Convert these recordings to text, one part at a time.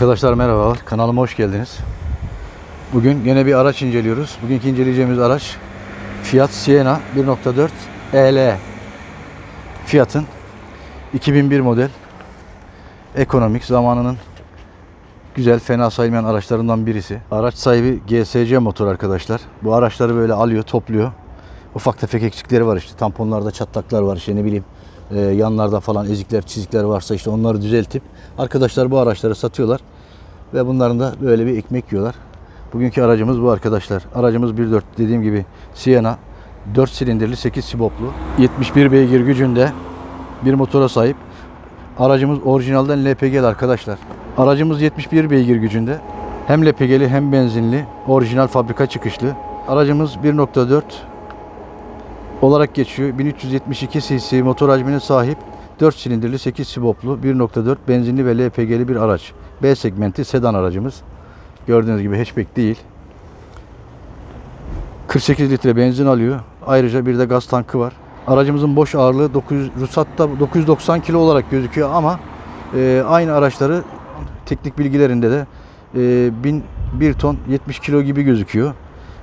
Arkadaşlar merhabalar. Kanalıma hoş geldiniz. Bugün yine bir araç inceliyoruz. Bugünkü inceleyeceğimiz araç Fiat Siena 1.4 EL. Fiat'ın 2001 model ekonomik zamanının güzel fena sayılmayan araçlarından birisi. Araç sahibi GSC motor arkadaşlar. Bu araçları böyle alıyor, topluyor. Ufak tefek eksikleri var işte. Tamponlarda çatlaklar var işte ne bileyim. E, yanlarda falan ezikler, çizikler varsa işte onları düzeltip arkadaşlar bu araçları satıyorlar. Ve bunların da böyle bir ekmek yiyorlar. Bugünkü aracımız bu arkadaşlar. Aracımız 1.4 dediğim gibi Siena 4 silindirli 8 siboplu 71 beygir gücünde bir motora sahip. Aracımız orijinalden LPG'li arkadaşlar. Aracımız 71 beygir gücünde. Hem LPG'li hem benzinli. Orijinal fabrika çıkışlı. Aracımız 1.4 olarak geçiyor. 1372 cc motor hacmine sahip 4 silindirli 8 siboplu 1.4 benzinli ve LPG'li bir araç. B segmenti sedan aracımız. Gördüğünüz gibi hatchback değil. 48 litre benzin alıyor. Ayrıca bir de gaz tankı var. Aracımızın boş ağırlığı 900, ruhsatta 990 kilo olarak gözüküyor ama e, aynı araçları teknik bilgilerinde de e, 1001 ton 70 kilo gibi gözüküyor.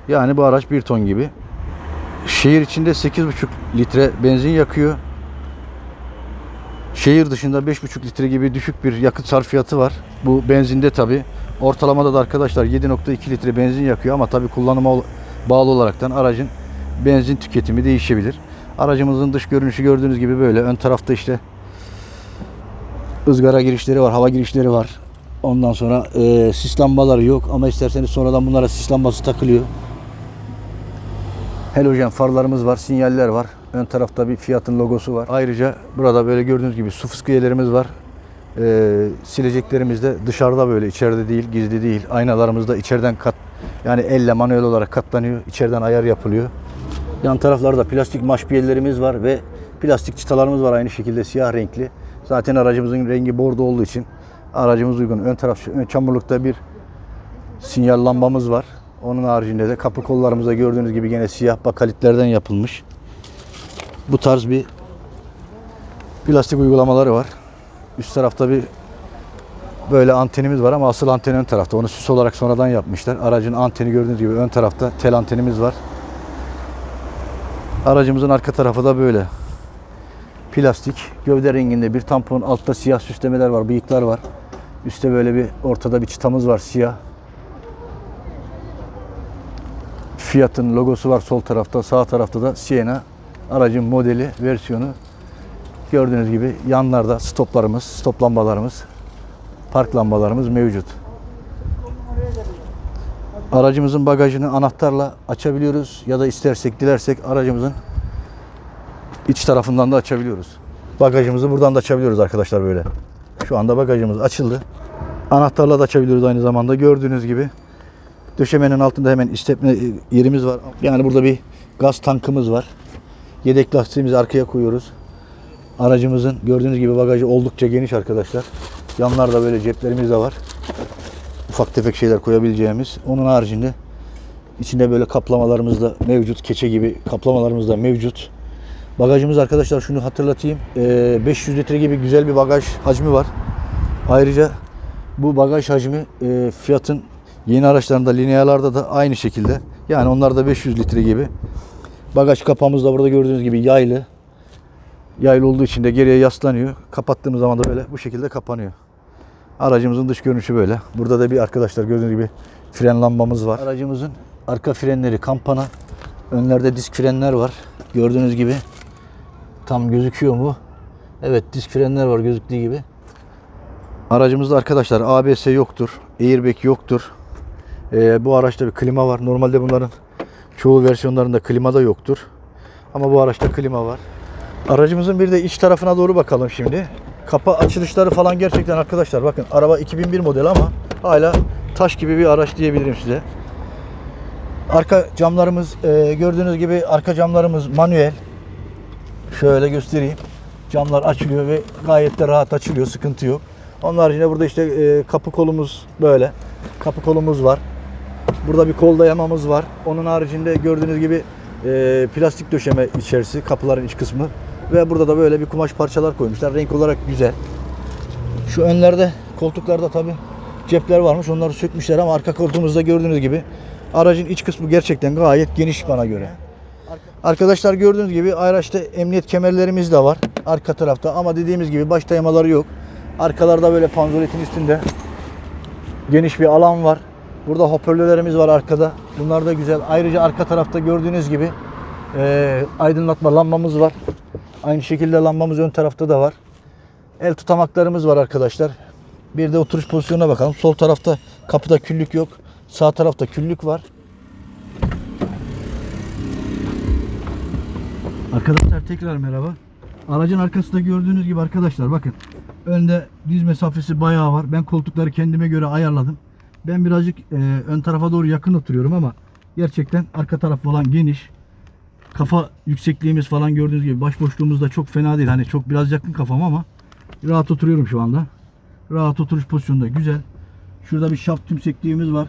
Yani bu araç 1 ton gibi. Şehir içinde 8,5 litre benzin yakıyor. Şehir dışında 5,5 litre gibi düşük bir yakıt sarfiyatı var. Bu benzinde tabi. Ortalamada da arkadaşlar 7,2 litre benzin yakıyor ama tabi kullanıma bağlı olaraktan aracın benzin tüketimi değişebilir. Aracımızın dış görünüşü gördüğünüz gibi böyle. Ön tarafta işte ızgara girişleri var, hava girişleri var. Ondan sonra e, sis lambaları yok ama isterseniz sonradan bunlara sis lambası takılıyor. Halojen farlarımız var, sinyaller var. Ön tarafta bir Fiat'ın logosu var. Ayrıca burada böyle gördüğünüz gibi su fıskiyelerimiz var. Ee, sileceklerimiz de dışarıda böyle, içeride değil, gizli değil. Aynalarımız da içeriden kat, yani elle manuel olarak katlanıyor. İçeriden ayar yapılıyor. Yan taraflarda plastik maşpiyellerimiz var ve plastik çıtalarımız var aynı şekilde siyah renkli. Zaten aracımızın rengi bordo olduğu için aracımız uygun. Ön taraf ön çamurlukta bir sinyal lambamız var. Onun haricinde de kapı kollarımızda gördüğünüz gibi gene siyah bakalitlerden yapılmış. Bu tarz bir plastik uygulamaları var. Üst tarafta bir böyle antenimiz var ama asıl anten ön tarafta. Onu süs olarak sonradan yapmışlar. Aracın anteni gördüğünüz gibi ön tarafta tel antenimiz var. Aracımızın arka tarafı da böyle. Plastik, gövde renginde bir tampon, altta siyah süslemeler var, bıyıklar var. Üstte böyle bir ortada bir çıtamız var siyah. Fiat'ın logosu var sol tarafta, sağ tarafta da Siena aracın modeli, versiyonu. Gördüğünüz gibi yanlarda stoplarımız, stop lambalarımız, park lambalarımız mevcut. Aracımızın bagajını anahtarla açabiliyoruz ya da istersek dilersek aracımızın iç tarafından da açabiliyoruz. Bagajımızı buradan da açabiliyoruz arkadaşlar böyle. Şu anda bagajımız açıldı. Anahtarla da açabiliyoruz aynı zamanda. Gördüğünüz gibi döşemenin altında hemen istepne yerimiz var. Yani burada bir gaz tankımız var. Yedek lastiğimizi arkaya koyuyoruz. Aracımızın gördüğünüz gibi bagajı oldukça geniş arkadaşlar. Yanlarda böyle ceplerimiz de var. Ufak tefek şeyler koyabileceğimiz. Onun haricinde içinde böyle kaplamalarımız da mevcut. Keçe gibi kaplamalarımız da mevcut. Bagajımız arkadaşlar şunu hatırlatayım. Ee, 500 litre gibi güzel bir bagaj hacmi var. Ayrıca bu bagaj hacmi e, Fiat'ın yeni araçlarında, linealarda da aynı şekilde. Yani onlar da 500 litre gibi. Bagaj kapağımız da burada gördüğünüz gibi yaylı. Yaylı olduğu için de geriye yaslanıyor. Kapattığımız zaman da böyle bu şekilde kapanıyor. Aracımızın dış görünüşü böyle. Burada da bir arkadaşlar gördüğünüz gibi fren lambamız var. Aracımızın arka frenleri kampana. Önlerde disk frenler var. Gördüğünüz gibi tam gözüküyor mu? Evet disk frenler var gözüktüğü gibi. Aracımızda arkadaşlar ABS yoktur. Airbag yoktur. Ee, bu araçta bir klima var. Normalde bunların çoğu versiyonlarında klima da yoktur. Ama bu araçta klima var. Aracımızın bir de iç tarafına doğru bakalım şimdi. Kapı açılışları falan gerçekten arkadaşlar bakın araba 2001 model ama hala taş gibi bir araç diyebilirim size. Arka camlarımız e, gördüğünüz gibi arka camlarımız manuel. Şöyle göstereyim. Camlar açılıyor ve gayet de rahat açılıyor. Sıkıntı yok. Onun haricinde burada işte e, kapı kolumuz böyle. Kapı kolumuz var. Burada bir kol dayamamız var. Onun haricinde gördüğünüz gibi e, plastik döşeme içerisi, kapıların iç kısmı. Ve burada da böyle bir kumaş parçalar koymuşlar. Renk olarak güzel. Şu önlerde, koltuklarda tabi cepler varmış. Onları sökmüşler ama arka koltuğumuzda gördüğünüz gibi aracın iç kısmı gerçekten gayet geniş bana göre. Arkadaşlar gördüğünüz gibi araçta emniyet kemerlerimiz de var arka tarafta ama dediğimiz gibi baş dayamaları yok. Arkalarda böyle panzoletin üstünde geniş bir alan var. Burada hoparlörlerimiz var arkada. Bunlar da güzel. Ayrıca arka tarafta gördüğünüz gibi e, aydınlatma lambamız var. Aynı şekilde lambamız ön tarafta da var. El tutamaklarımız var arkadaşlar. Bir de oturuş pozisyonuna bakalım. Sol tarafta kapıda küllük yok. Sağ tarafta küllük var. Arkadaşlar tekrar merhaba. Aracın arkasında gördüğünüz gibi arkadaşlar bakın. Önde diz mesafesi bayağı var. Ben koltukları kendime göre ayarladım. Ben birazcık e, ön tarafa doğru yakın oturuyorum ama gerçekten arka taraf falan geniş. Kafa yüksekliğimiz falan gördüğünüz gibi baş boşluğumuz da çok fena değil. Hani çok biraz yakın kafam ama rahat oturuyorum şu anda. Rahat oturuş pozisyonunda güzel. Şurada bir şaft tümsekliğimiz var.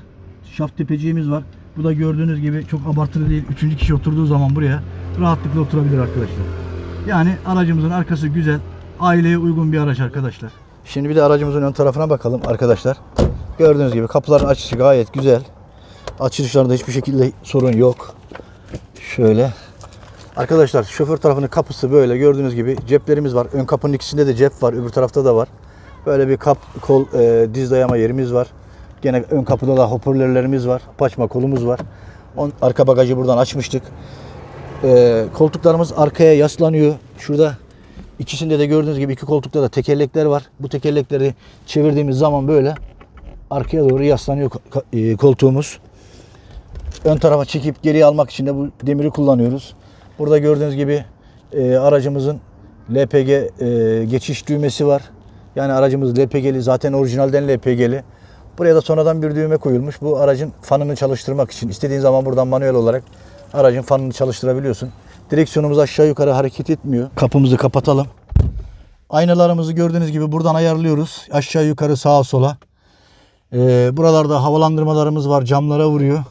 Şaft tepeciğimiz var. Bu da gördüğünüz gibi çok abartılı değil. Üçüncü kişi oturduğu zaman buraya rahatlıkla oturabilir arkadaşlar. Yani aracımızın arkası güzel. Aileye uygun bir araç arkadaşlar. Şimdi bir de aracımızın ön tarafına bakalım arkadaşlar. Gördüğünüz gibi kapıların açışı gayet güzel. Açılışlarında hiçbir şekilde sorun yok. Şöyle. Arkadaşlar şoför tarafının kapısı böyle gördüğünüz gibi ceplerimiz var. Ön kapının ikisinde de cep var. Öbür tarafta da var. Böyle bir kap kol e, diz dayama yerimiz var. Gene ön kapıda da hoparlörlerimiz var. Paçma kolumuz var. On, arka bagajı buradan açmıştık. E, koltuklarımız arkaya yaslanıyor. Şurada ikisinde de gördüğünüz gibi iki koltukta da tekerlekler var. Bu tekerlekleri çevirdiğimiz zaman böyle arkaya doğru yaslanıyor e, koltuğumuz. Ön tarafa çekip geriye almak için de bu demiri kullanıyoruz. Burada gördüğünüz gibi e, aracımızın LPG e, geçiş düğmesi var. Yani aracımız LPG'li zaten orijinalden LPG'li. Buraya da sonradan bir düğme koyulmuş. Bu aracın fanını çalıştırmak için. İstediğin zaman buradan manuel olarak aracın fanını çalıştırabiliyorsun. Direksiyonumuz aşağı yukarı hareket etmiyor. Kapımızı kapatalım. Aynalarımızı gördüğünüz gibi buradan ayarlıyoruz. Aşağı yukarı sağa sola. Ee, buralarda havalandırmalarımız var. Camlara vuruyor.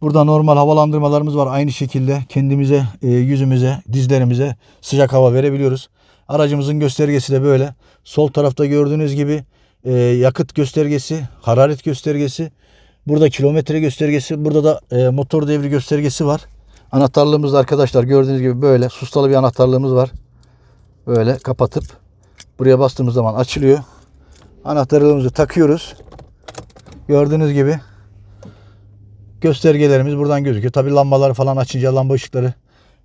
Burada normal havalandırmalarımız var. Aynı şekilde kendimize, e, yüzümüze, dizlerimize sıcak hava verebiliyoruz. Aracımızın göstergesi de böyle. Sol tarafta gördüğünüz gibi e, yakıt göstergesi, hararet göstergesi. Burada kilometre göstergesi. Burada da e, motor devri göstergesi var. Anahtarlığımız da arkadaşlar gördüğünüz gibi böyle sustalı bir anahtarlığımız var. Böyle kapatıp buraya bastığımız zaman açılıyor. Anahtarlığımızı takıyoruz. Gördüğünüz gibi göstergelerimiz buradan gözüküyor. Tabi lambaları falan açınca lamba ışıkları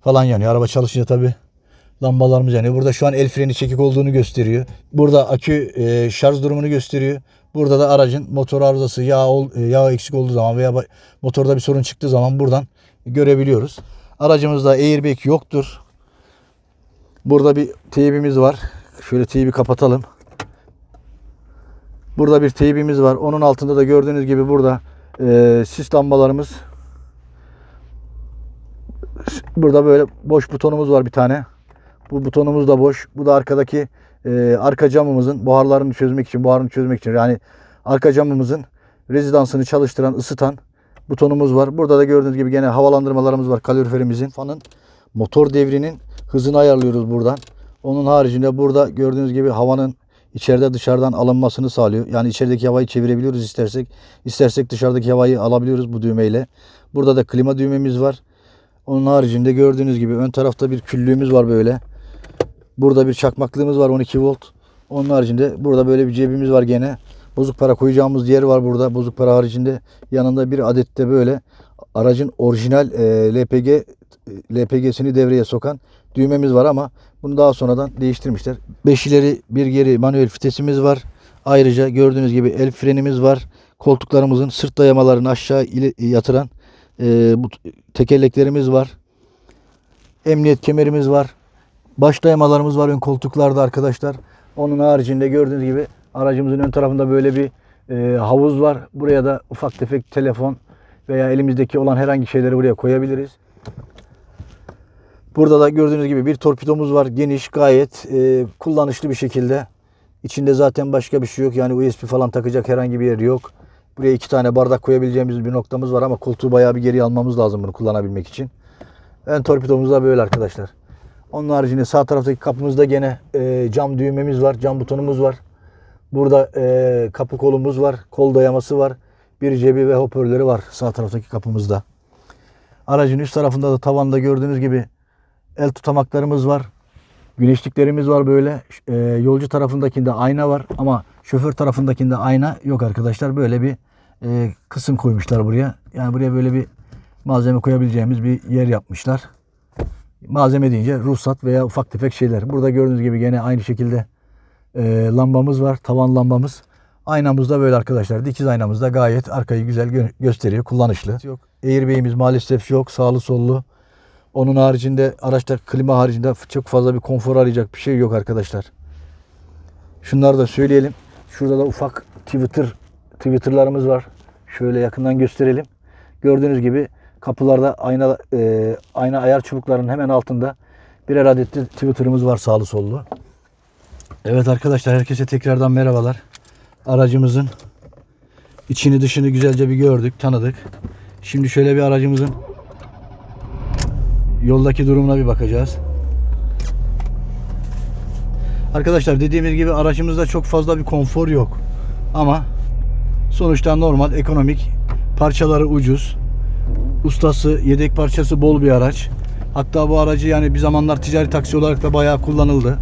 falan yanıyor. Araba çalışınca tabi lambalarımız yanıyor. Burada şu an el freni çekik olduğunu gösteriyor. Burada akü e, şarj durumunu gösteriyor. Burada da aracın motor arızası, yağ, ol- e, yağ eksik olduğu zaman veya motorda bir sorun çıktığı zaman buradan görebiliyoruz. Aracımızda airbag yoktur. Burada bir teybimiz var. Şöyle teybi kapatalım. Burada bir teybimiz var. Onun altında da gördüğünüz gibi burada e, sis lambalarımız. Burada böyle boş butonumuz var bir tane. Bu butonumuz da boş. Bu da arkadaki e, arka camımızın buharlarını çözmek için, buharını çözmek için. Yani arka camımızın rezidansını çalıştıran, ısıtan butonumuz var. Burada da gördüğünüz gibi gene havalandırmalarımız var kaloriferimizin. Fanın motor devrinin hızını ayarlıyoruz buradan. Onun haricinde burada gördüğünüz gibi havanın içeride dışarıdan alınmasını sağlıyor. Yani içerideki havayı çevirebiliyoruz istersek. İstersek dışarıdaki havayı alabiliyoruz bu düğmeyle. Burada da klima düğmemiz var. Onun haricinde gördüğünüz gibi ön tarafta bir küllüğümüz var böyle. Burada bir çakmaklığımız var 12 volt. Onun haricinde burada böyle bir cebimiz var gene. Bozuk para koyacağımız yer var burada. Bozuk para haricinde yanında bir adet de böyle aracın orijinal e, LPG e, LPG'sini devreye sokan düğmemiz var ama bunu daha sonradan değiştirmişler. 5 ileri bir geri manuel vitesimiz var. Ayrıca gördüğünüz gibi el frenimiz var. Koltuklarımızın sırt dayamalarını aşağı ile- yatıran e, bu tekerleklerimiz var. Emniyet kemerimiz var. Baş dayamalarımız var ön koltuklarda arkadaşlar. Onun haricinde gördüğünüz gibi aracımızın ön tarafında böyle bir e, havuz var. Buraya da ufak tefek telefon veya elimizdeki olan herhangi şeyleri buraya koyabiliriz. Burada da gördüğünüz gibi bir torpidomuz var. Geniş, gayet e, kullanışlı bir şekilde. İçinde zaten başka bir şey yok. Yani USB falan takacak herhangi bir yer yok. Buraya iki tane bardak koyabileceğimiz bir noktamız var ama koltuğu bayağı bir geri almamız lazım bunu kullanabilmek için. Ön torpidomuz da böyle arkadaşlar. Onun haricinde sağ taraftaki kapımızda gene e, cam düğmemiz var. Cam butonumuz var. Burada e, kapı kolumuz var. Kol dayaması var. Bir cebi ve hoparlörü var sağ taraftaki kapımızda. Aracın üst tarafında da tavanda gördüğünüz gibi el tutamaklarımız var. Güneşliklerimiz var böyle. E, yolcu tarafındakinde ayna var ama şoför tarafındakinde ayna yok arkadaşlar. Böyle bir e, kısım koymuşlar buraya. Yani buraya böyle bir malzeme koyabileceğimiz bir yer yapmışlar. Malzeme deyince ruhsat veya ufak tefek şeyler. Burada gördüğünüz gibi gene aynı şekilde e, lambamız var. Tavan lambamız. Aynamız da böyle arkadaşlar. Dikiz aynamız da gayet arkayı güzel gö- gösteriyor. Kullanışlı. Yok. Airbag'imiz maalesef yok. Sağlı sollu. Onun haricinde araçta klima haricinde çok fazla bir konfor arayacak bir şey yok arkadaşlar. Şunları da söyleyelim. Şurada da ufak Twitter Twitter'larımız var. Şöyle yakından gösterelim. Gördüğünüz gibi kapılarda ayna e, ayna ayar çubuklarının hemen altında birer adet de Twitter'ımız var sağlı sollu. Evet arkadaşlar herkese tekrardan merhabalar. Aracımızın içini dışını güzelce bir gördük, tanıdık. Şimdi şöyle bir aracımızın yoldaki durumuna bir bakacağız. Arkadaşlar dediğimiz gibi aracımızda çok fazla bir konfor yok. Ama sonuçta normal, ekonomik, parçaları ucuz. Ustası, yedek parçası bol bir araç. Hatta bu aracı yani bir zamanlar ticari taksi olarak da bayağı kullanıldı.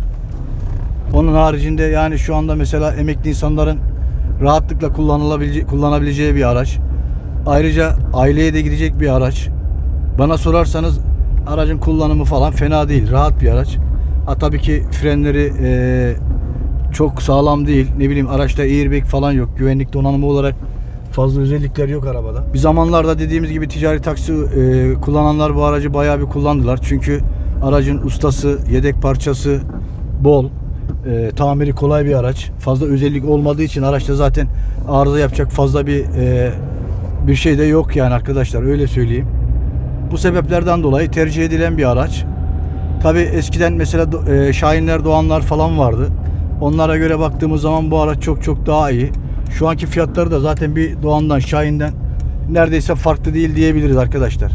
Onun haricinde yani şu anda mesela emekli insanların rahatlıkla kullanılabileceği, kullanabileceği bir araç. Ayrıca aileye de gidecek bir araç. Bana sorarsanız aracın kullanımı falan fena değil. Rahat bir araç. Ha tabii ki frenleri eee, çok sağlam değil. Ne bileyim araçta airbag falan yok. Güvenlik donanımı olarak fazla özellikler yok arabada. Bir zamanlarda dediğimiz gibi ticari taksi eee, kullananlar bu aracı bayağı bir kullandılar. Çünkü aracın ustası, yedek parçası bol. Eee, tamiri kolay bir araç. Fazla özellik olmadığı için araçta zaten arıza yapacak fazla bir eee, bir şey de yok yani arkadaşlar öyle söyleyeyim. Bu sebeplerden dolayı tercih edilen bir araç. Tabi eskiden mesela e, Şahinler, Doğanlar falan vardı. Onlara göre baktığımız zaman bu araç çok çok daha iyi. Şu anki fiyatları da zaten bir Doğan'dan, Şahin'den neredeyse farklı değil diyebiliriz arkadaşlar.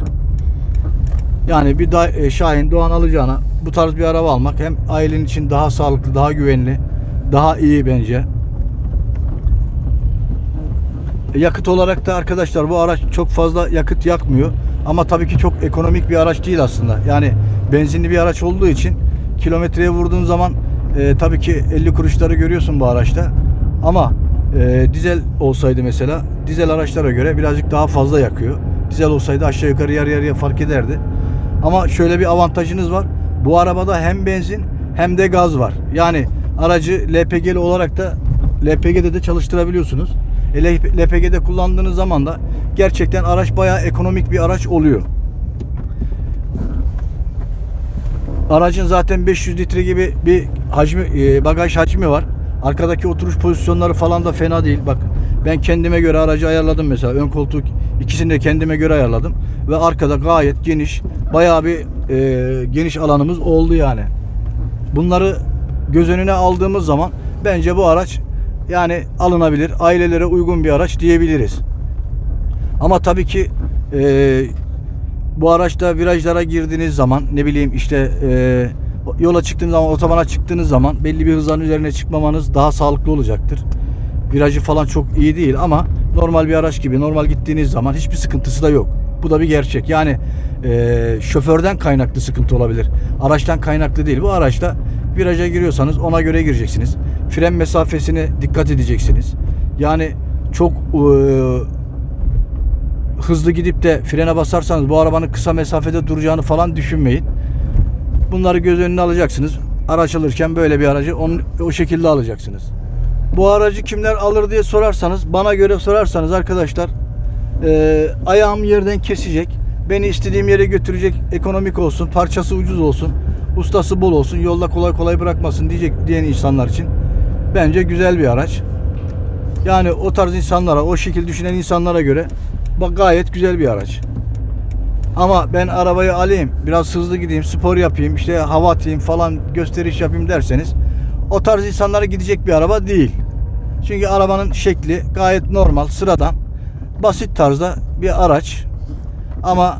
Yani bir da, e, Şahin, Doğan alacağına bu tarz bir araba almak hem ailen için daha sağlıklı, daha güvenli, daha iyi bence. Yakıt olarak da arkadaşlar bu araç çok fazla yakıt yakmıyor. Ama tabii ki çok ekonomik bir araç değil aslında. Yani benzinli bir araç olduğu için kilometreye vurduğun zaman e, tabii ki 50 kuruşları görüyorsun bu araçta. Ama e, dizel olsaydı mesela dizel araçlara göre birazcık daha fazla yakıyor. Dizel olsaydı aşağı yukarı yarı yarıya fark ederdi. Ama şöyle bir avantajınız var. Bu arabada hem benzin hem de gaz var. Yani aracı LPG'li olarak da LPG'de de çalıştırabiliyorsunuz. E, LPG'de kullandığınız zaman da gerçekten araç bayağı ekonomik bir araç oluyor. Aracın zaten 500 litre gibi bir hacmi e, bagaj hacmi var. Arkadaki oturuş pozisyonları falan da fena değil. Bak ben kendime göre aracı ayarladım mesela. Ön koltuk ikisini de kendime göre ayarladım. Ve arkada gayet geniş, bayağı bir e, geniş alanımız oldu yani. Bunları göz önüne aldığımız zaman bence bu araç yani alınabilir, ailelere uygun bir araç diyebiliriz. Ama tabii ki e, bu araçta virajlara girdiğiniz zaman ne bileyim işte e, yola çıktığınız zaman otobana çıktığınız zaman belli bir hızların üzerine çıkmamanız daha sağlıklı olacaktır. Virajı falan çok iyi değil ama normal bir araç gibi normal gittiğiniz zaman hiçbir sıkıntısı da yok. Bu da bir gerçek. Yani e, şoförden kaynaklı sıkıntı olabilir. Araçtan kaynaklı değil. Bu araçta viraja giriyorsanız ona göre gireceksiniz. Fren mesafesine dikkat edeceksiniz. Yani çok e, hızlı gidip de frene basarsanız bu arabanın kısa mesafede duracağını falan düşünmeyin. Bunları göz önüne alacaksınız. Araç alırken böyle bir aracı onun, o şekilde alacaksınız. Bu aracı kimler alır diye sorarsanız, bana göre sorarsanız arkadaşlar e, ayağım yerden kesecek. Beni istediğim yere götürecek. Ekonomik olsun, parçası ucuz olsun, ustası bol olsun, yolda kolay kolay bırakmasın diyecek diyen insanlar için bence güzel bir araç. Yani o tarz insanlara, o şekil düşünen insanlara göre bak gayet güzel bir araç. Ama ben arabayı alayım, biraz hızlı gideyim, spor yapayım, işte hava atayım falan gösteriş yapayım derseniz o tarz insanlara gidecek bir araba değil. Çünkü arabanın şekli gayet normal, sıradan, basit tarzda bir araç. Ama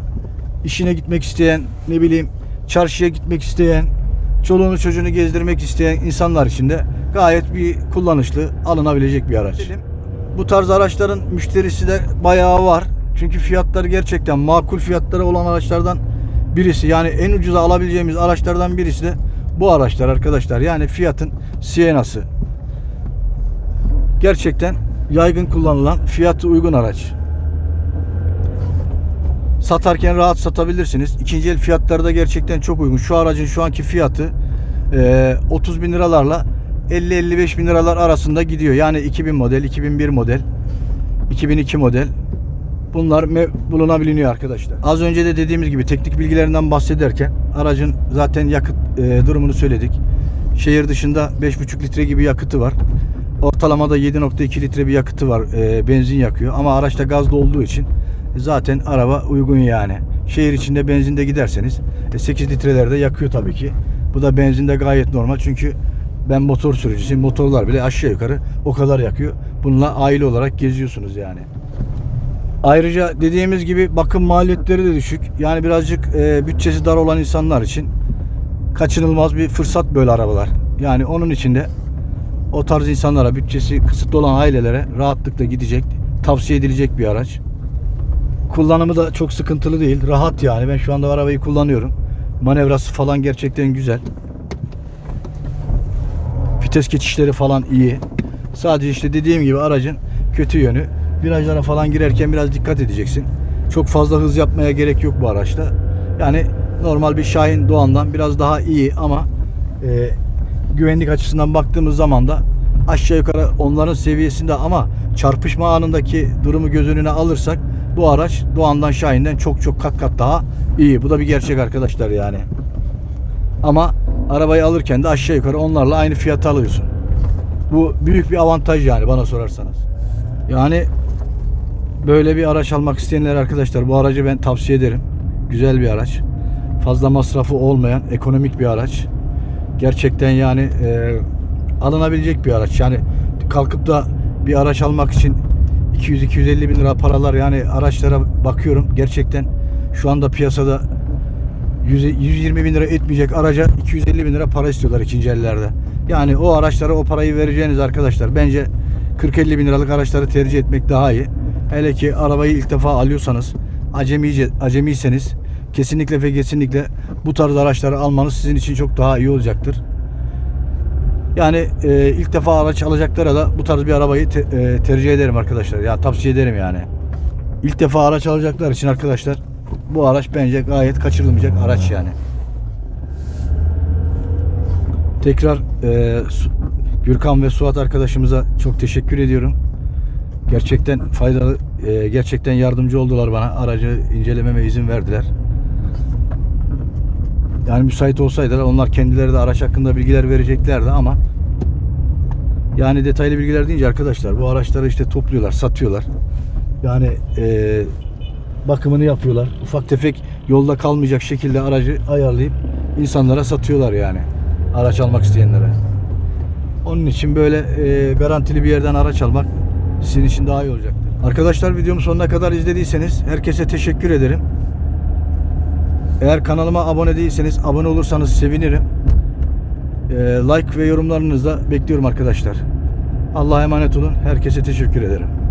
işine gitmek isteyen, ne bileyim çarşıya gitmek isteyen, çoluğunu çocuğunu gezdirmek isteyen insanlar için de gayet bir kullanışlı, alınabilecek bir araç. Bu tarz araçların müşterisi de bayağı var. Çünkü fiyatları gerçekten makul fiyatları olan araçlardan birisi. Yani en ucuza alabileceğimiz araçlardan birisi de bu araçlar arkadaşlar. Yani fiyatın Siena'sı. Gerçekten yaygın kullanılan, fiyatı uygun araç. Satarken rahat satabilirsiniz. İkinci el fiyatları da gerçekten çok uygun. Şu aracın şu anki fiyatı e, 30 bin liralarla 50-55 bin liralar arasında gidiyor. Yani 2000 model, 2001 model, 2002 model. Bunlar bulunabiliyor arkadaşlar. Az önce de dediğimiz gibi teknik bilgilerinden bahsederken aracın zaten yakıt e, durumunu söyledik. Şehir dışında 5,5 litre gibi yakıtı var. Ortalamada 7.2 litre bir yakıtı var. e, benzin yakıyor. Ama araçta gazlı olduğu için zaten araba uygun yani. Şehir içinde benzinde giderseniz e, 8 litrelerde yakıyor tabii ki. Bu da benzinde gayet normal çünkü ben motor sürücüsüyüm. Motorlar bile aşağı yukarı o kadar yakıyor. Bununla aile olarak geziyorsunuz yani. Ayrıca dediğimiz gibi bakım maliyetleri de düşük. Yani birazcık e, bütçesi dar olan insanlar için kaçınılmaz bir fırsat böyle arabalar. Yani onun için de o tarz insanlara, bütçesi kısıtlı olan ailelere rahatlıkla gidecek, tavsiye edilecek bir araç. Kullanımı da çok sıkıntılı değil. Rahat yani. Ben şu anda arabayı kullanıyorum. Manevrası falan gerçekten güzel. Vites geçişleri falan iyi. Sadece işte dediğim gibi aracın kötü yönü virajlara falan girerken biraz dikkat edeceksin. Çok fazla hız yapmaya gerek yok bu araçta. Yani normal bir Şahin Doğan'dan biraz daha iyi ama e, güvenlik açısından baktığımız zaman da aşağı yukarı onların seviyesinde ama çarpışma anındaki durumu göz önüne alırsak bu araç Doğan'dan Şahin'den çok çok kat kat daha iyi. Bu da bir gerçek arkadaşlar yani. Ama arabayı alırken de aşağı yukarı onlarla aynı fiyata alıyorsun. Bu büyük bir avantaj yani bana sorarsanız. Yani böyle bir araç almak isteyenler arkadaşlar bu aracı ben tavsiye ederim. Güzel bir araç. Fazla masrafı olmayan ekonomik bir araç. Gerçekten yani e, alınabilecek bir araç. Yani kalkıp da bir araç almak için 200-250 bin lira paralar yani araçlara bakıyorum. Gerçekten şu anda piyasada 100 120 bin lira etmeyecek araca 250 bin lira para istiyorlar ikinci ellerde. Yani o araçlara o parayı vereceğiniz arkadaşlar bence 40-50 bin liralık araçları tercih etmek daha iyi. Hele ki arabayı ilk defa alıyorsanız acemice, acemiyseniz kesinlikle ve kesinlikle bu tarz araçları almanız sizin için çok daha iyi olacaktır. Yani e, ilk defa araç alacaklara da bu tarz bir arabayı te- e, tercih ederim arkadaşlar. Ya tavsiye ederim yani. İlk defa araç alacaklar için arkadaşlar bu araç bence gayet kaçırılmayacak araç yani. Tekrar e, Gürkan ve Suat arkadaşımıza çok teşekkür ediyorum. Gerçekten faydalı, e, gerçekten yardımcı oldular bana. Aracı incelememe izin verdiler. Yani müsait olsaydılar onlar kendileri de araç hakkında bilgiler vereceklerdi ama yani detaylı bilgiler deyince arkadaşlar bu araçları işte topluyorlar, satıyorlar. Yani e, bakımını yapıyorlar. Ufak tefek yolda kalmayacak şekilde aracı ayarlayıp insanlara satıyorlar yani. Araç almak isteyenlere. Onun için böyle e, garantili bir yerden araç almak sizin için daha iyi olacaktır. Arkadaşlar videomu sonuna kadar izlediyseniz herkese teşekkür ederim. Eğer kanalıma abone değilseniz abone olursanız sevinirim. E, like ve yorumlarınızı da bekliyorum arkadaşlar. Allah'a emanet olun. Herkese teşekkür ederim.